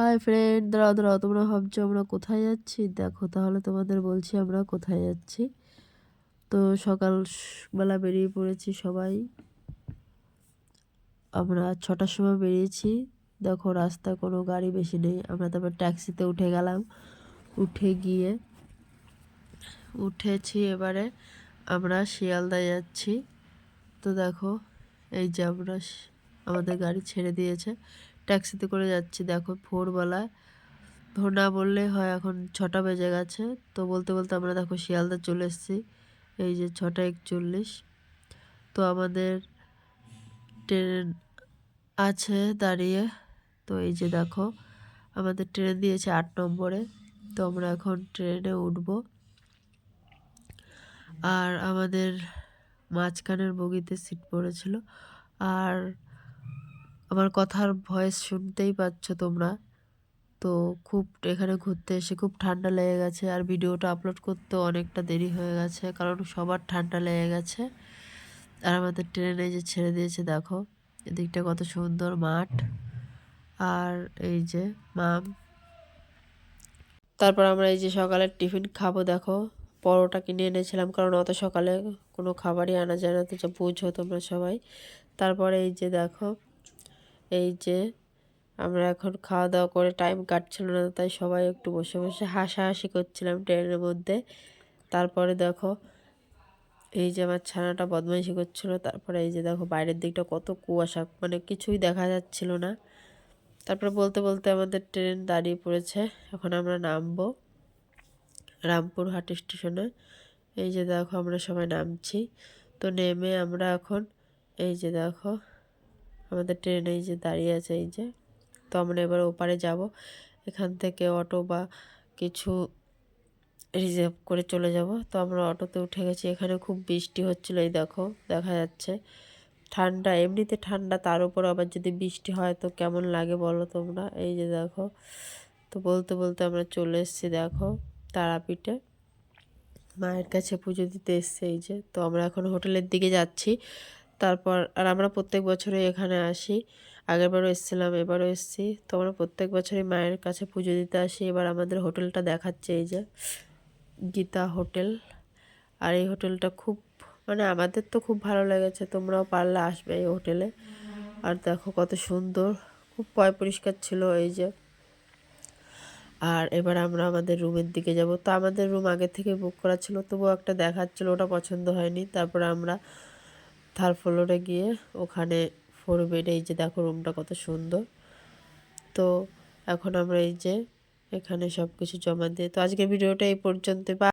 Hi friend, দাঁড়াও দাঁড়াও, তোমরা ভাবছ আমরা কোথায় যাচ্ছি? দেখো, তাহলে তোমাদের বলছি আমরা কোথায় যাচ্ছি। তো সকাল বেলা বেরিয়ে পড়েছি সবাই। আমরা ছটার সময় বেরিয়েছি। দেখো রাস্তা কোনো গাড়ি বেশি নেই। আমরা তারপর ট্যাক্সিতে উঠে গেলাম। উঠে গিয়ে উঠেছি এবারে আমরা শিয়ালদায় যাচ্ছি। তো দেখো, এই যে আমরা আমাদের গাড়ি ছেড়ে দিয়েছে। ট্যাক্সিতে করে যাচ্ছি, দেখো ভোরবেলায়। ভোর না বললেই হয় এখন ছটা বেজে গেছে, তো বলতে বলতে আমরা দেখো শিয়ালদা চলে এসেছি, এই যে ছটা একচল্লিশ। তো আমাদের ট্রেন আছে দাঁড়িয়ে, তো এই যে দেখো আমাদের ট্রেন দিয়েছে আট নম্বরে, তো আমরা এখন ট্রেনে উঠব। আর আমাদের মাঝখানের বগিতে সিট পড়েছিল, আর আমার কথার ভয়েস শুনতেই পাচ্ছ তোমরা। তো খুব এখানে ঘুরতে এসে খুব ঠান্ডা লেগে গেছে আর ভিডিওটা আপলোড করতে অনেকটা দেরি হয়ে গেছে কারণ সবার ঠান্ডা লেগে গেছে। আর আমাদের ট্রেনে যে ছেড়ে দিয়েছে দেখো, এদিকটা কত সুন্দর মাঠ। আর এই যে মাম। তারপর আমরা এই যে সকালে টিফিন খাব দেখো, পরোটা কিনে এনেছিলাম কারণ অত সকালে কোনো খাবারই আনা যায় না, তো বুঝো তোমরা সবাই। তারপরে এই যে দেখো এই যে, আমরা এখন খাওয়া দাওয়া করে টাইম কাটছিল না, তাই সবাই একটু বসে বসে হাসাহাসি করছিলাম ট্রেনের মধ্যে। তারপরে দেখো, এই যে আমার ছানাটা বদমাইশি করছিল, তারপরে এই যে দেখো বাইরের দিকটা কত কুয়াশা মানে কিছুই দেখা যাচ্ছিল না। তারপরে বলতে বলতে আমাদের ট্রেন দাঁড়িয়ে পড়েছে, এখন আমরা নামবো রামপুরহাট স্টেশনে। এই যে দেখো আমরা সবাই নামছি, তো নেমে আমরা এখন, এই যে দেখো আমাদের ট্রেন এই যে দাঁড়িয়ে আছে, এই যে। তো আমরা এবার ওপারে যাব। এখান থেকে অটো বা কিছু রিজার্ভ করে চলে যাব। তো আমরা অটোতে উঠে গেছি। এখানে খুব বৃষ্টি হচ্ছিল, এই দেখো, দেখা যাচ্ছে। ঠান্ডা, এমনিতে ঠান্ডা, তার উপর আবার যদি বৃষ্টি হয় তো কেমন লাগে বলো তোমরা? এই যে দেখো, তো বলতে বলতে আমরা চলে এসেছি, দেখো, তারাপীঠে। মায়ের কাছে পুজো দিতে এসছে, এই যে। তো আমরা এখন হোটেলের দিকে যাচ্ছি। তারপর আর আমরা প্রত্যেক বছরে এখানে আসি। আগেরবারও এসেছিলাম, এবারও এসেছি। তো আমরা প্রত্যেক বছরই মায়ের কাছে পুজো দিতে আসি। এবার আমাদের হোটেলটা দেখাচ্ছে এই যে গীতা হোটেল। আর এই হোটেলটা খুব মানে আমাদের তো খুব ভালো লেগেছে। তোমরাও পারলে আসবে এই হোটেলে। আর দেখো কত সুন্দর, খুব পয় পরিষ্কার ছিল এই যে। আর এবার আমরা আমাদের রুমের দিকে যাব। তো আমাদের রুম আগে থেকে বুক করা ছিল, তবুও একটা দেখাচ্ছিল, ওটা পছন্দ হয়নি। তারপরে আমরা থার্ড ফ্লোরে গিয়ে ওখানে ফোর বেডে এই যে দেখো রুমটা কত সুন্দর। তো এখন আমরা এই যে এখানে সব কিছু জমা দিয়ে, তো আজকে ভিডিওটা এই পর্যন্ত বা